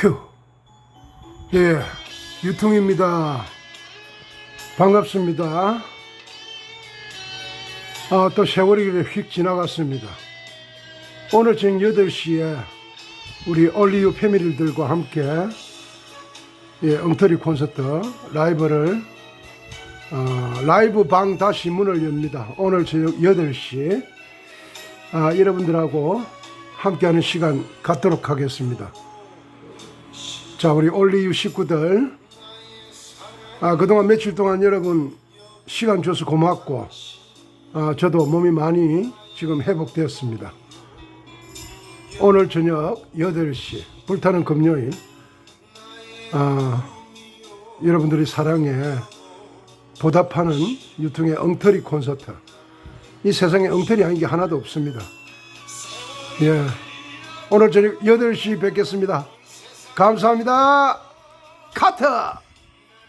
휴. 예, 유통입니다. 반갑습니다. 아, 또 세월이 휙 지나갔습니다. 오늘 저녁 8시에 우리 올리유 패밀리들과 함께 예, 엉터리 콘서트 라이브를 어, 라이브 방 다시 문을 엽니다. 오늘 저녁 8시 아, 여러분들하고 함께하는 시간 갖도록 하겠습니다. 자, 우리 올리유 식구들. 아, 그동안 며칠 동안 여러분 시간 줘서 고맙고, 아, 저도 몸이 많이 지금 회복되었습니다. 오늘 저녁 8시, 불타는 금요일, 아, 여러분들이 사랑에 보답하는 유통의 엉터리 콘서트. 이 세상에 엉터리 아닌 게 하나도 없습니다. 예. 오늘 저녁 8시 뵙겠습니다. 감사합니다. 카트!